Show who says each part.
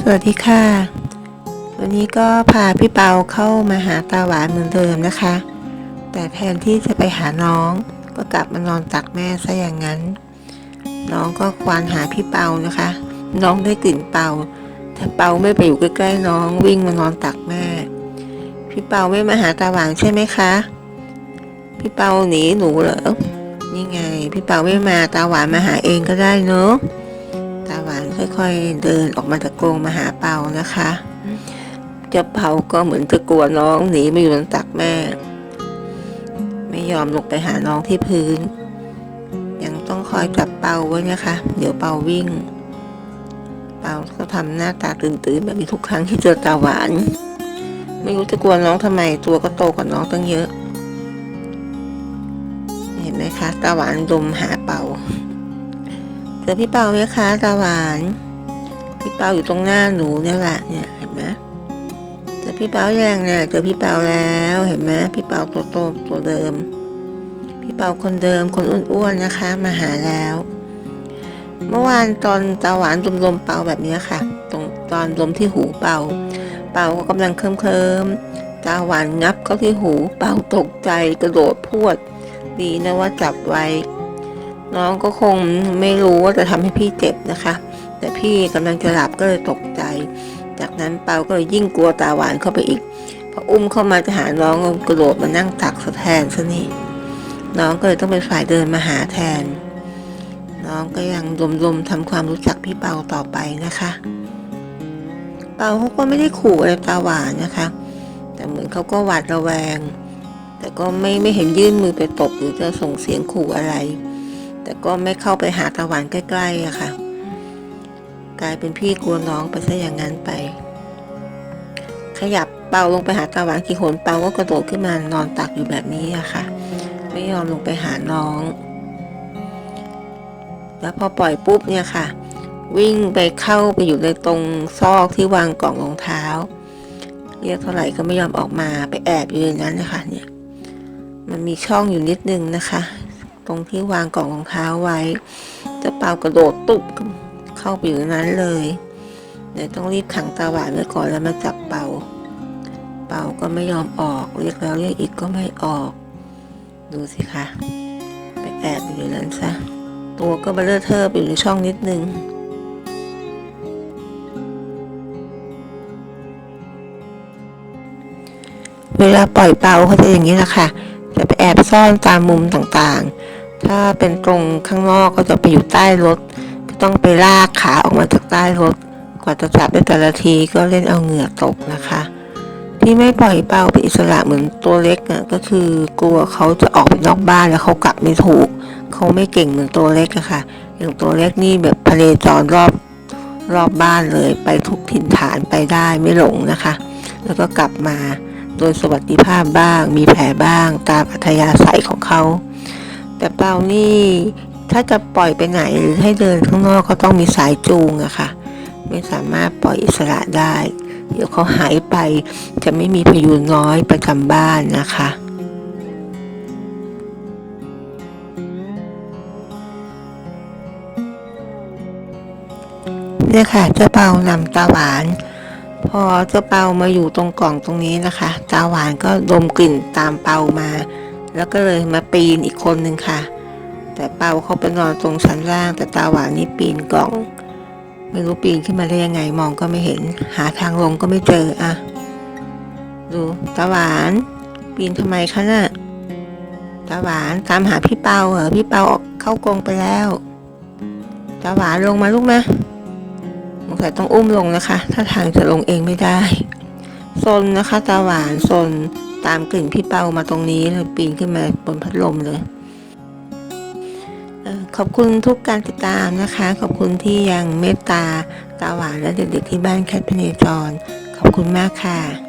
Speaker 1: สวัสดีค่ะ วันนี้ก็พาพี่เปาเข้ามาหาตาหวานเหมือนเดิมนะคะ แต่แทนที่จะไปหาน้องก็กลับมานอนตักแม่ซะอย่างนั้น น้องก็ควานหาพี่เปานะคะ น้องได้กลิ่นเปาแต่เปาไม่ไปอยู่ใกล้ๆน้องวิ่งมานอนตักแม่ พี่เปาไม่มาหาตาหวานใช่ไหมคะ พี่เปาหนีหนูเหรอนี่ไง พี่เปาไม่มาตาหวานมาหาเองก็ได้เนอะ ค่อยๆเดินออกมาจากกรงมาหาเปานะคะเจ้าเปาก็เหมือนจะกลัวน้องหนีมาอยู่บนตักแม่ ไม่ยอมลงไปหาน้องที่พื้น ยังต้องคอยจับเปาไว้นะคะ เดี๋ยวเปาวิ่ง เปาก็ทำหน้าตาตื่นๆแบบนี้ทุกครั้งที่เจอตาหวาน ไม่รู้จะกลัวน้องทำไมตัวก็โตกว่าน้องตั้งเยอะ เห็นไหมคะตาหวานดมหาเปา เจอพี่เปาไหมคะตาหวาน พี่เปาอยู่ตรงหน้าหนูเนี่ยแหละเนี่ยเห็นไหมเจอพี่เปายังเนี่ยเจอพี่เปาแล้วเห็นไหมพี่เปาตัวโตตัวเดิม พี่เปาคนเดิมคนอ้วนๆนะคะ มาหาแล้ว เมื่อวานตอนตาหวานดมลมเปาแบบนี้ค่ะ ตรงตอนลมที่หูเปา เปาก็กำลังเคลิ้มๆตาหวานงับเข้าที่หู เปาตกใจกระโดดพวด ดีนะว่าจับไว้ น้องก็คงไม่รู้ว่าจะทำให้พี่เจ็บนะคะ แต่พี่กำลังจะหลับก็เลยตกใจ จากนั้นเปาก็เลยยิ่งกลัวตาหวานเข้าไปอีกพออุ้มเข้ามาจะหาน้องกระโดดมานั่งตักซะแทนซะนี่น้องก็เลยต้องเป็นฝ่ายเดินมาหาแทน น้องก็ยังรมๆทำความรู้จักพี่เปาต่อไปนะคะ เปาเขาก็ไม่ได้ขู่อะไรตาหวานนะคะ แต่เหมือนเขาก็หวาดระแวง แต่ก็ไม่ไม่เห็นยื่นมือไปตบหรือจะส่งเสียงขู่อะไร แต่ก็ไม่เข้าไปหาตาหวานใกล้ๆอะค่ะ กลายเป็นพี่กลัวน้องไปซะอย่างนั้นไป ขยับเปาลงไปหาตาหวานกี่หนเปาก็กระโดดขึ้นมานอนตักอยู่แบบนี้อะค่ะ ไม่ยอมลงไปหาน้อง แล้วพอปล่อยปุ๊บเนี่ยค่ะ วิ่งไปเข้าไปอยู่ในตรงซอกที่วางกล่องรองเท้า เรียกเท่าไหร่ก็ไม่ยอมออกมาไปแอบอยู่ในนั้นนะคะเนี่ยมันมีช่องอยู่นิดนึงนะคะ ตรงที่วางกล่องรองเท้าไว้เจ้าเปากระโดดตุบเข้าไปอยู่นั้นเลยเดี๋ยวต้องรีบขังตาหวานไว้ก่อนแล้วมาจับเปา เปาก็ไม่ยอมออกเรียกแล้วเรียกอีกก็ไม่ออก ดูสิคะไปแอบอยู่ในนั้นซะตัวก็เบลอเทอร์ไปอยู่ในช่องนิดนึงเวลาปล่อยเปาเขาจะอย่างนี้แหละค่ะ จะไปแอบซ่อนตามมุมต่าง ถ้าเป็นตรงข้างนอกก็จะไปอยู่ใต้รถ ก็ต้องไปลากขาออกมาจากใต้รถ กว่าจะจับได้แต่ละทีก็เล่นเอาเหงื่อตกนะคะ ที่ไม่ปล่อยเป้าเป็นอิสระเหมือนตัวเล็กน่ะก็คือกลัวเขาจะออกไปนอกบ้านแล้วเขากลับไม่ถูก เขาไม่เก่งเหมือนตัวเล็กอะค่ะ อย่างตัวเล็กนี่แบบพะเลจรรอบรอบบ้านเลยไปทุกถิ่นฐานไปได้ไม่หลงนะคะ แล้วก็กลับมาโดยสวัสดิภาพบ้าง มีแผลบ้างตามอัธยาศัยของเขา แต่เปล่านี่ถ้าจะปล่อยไปไหนหรือให้เดินข้างนอกก็ต้องมีสายจูงอะค่ะ ไม่สามารถปล่อยอิสระได้ เดี๋ยวเขาหายไปจะไม่มีพยูนน้อยประจำบ้านนะคะเนี่ยค่ะเจ้าเปานำตาหวาน พอเจ้าเปามาอยู่ตรงกล่องตรงนี้นะคะ ตาหวานก็ดมกลิ่นตามเปามา แล้วก็เลยมาปีนอีกคนหนึ่งค่ะ แต่เปาเขาไปนอนตรงชั้นล่าง แต่ตาหวานนี่ปีนกล่อง ไม่รู้ปีนขึ้นมาได้ยังไงมองก็ไม่เห็น หาทางลงก็ไม่เจออะดูตาหวาน ปีนทำไมคะน่ะตาหวานตามหาพี่เปาเหรอพี่เปาเข้ากรงไปแล้วตาหวานลงมาลูกนะสงสัยต้องอุ้มลงนะคะ ถ้าทางจะลงเองไม่ได้ โซนนะคะตาหวานโซนตามกลิ่นพี่เปามาตรงนี้เลยปีนขึ้นมาบนพัดลมเลยขอบคุณทุกการติดตามนะคะ ขอบคุณที่ยังเมตตาตาหวานและเด็กๆที่บ้านแคทพเนจร ขอบคุณมากค่ะ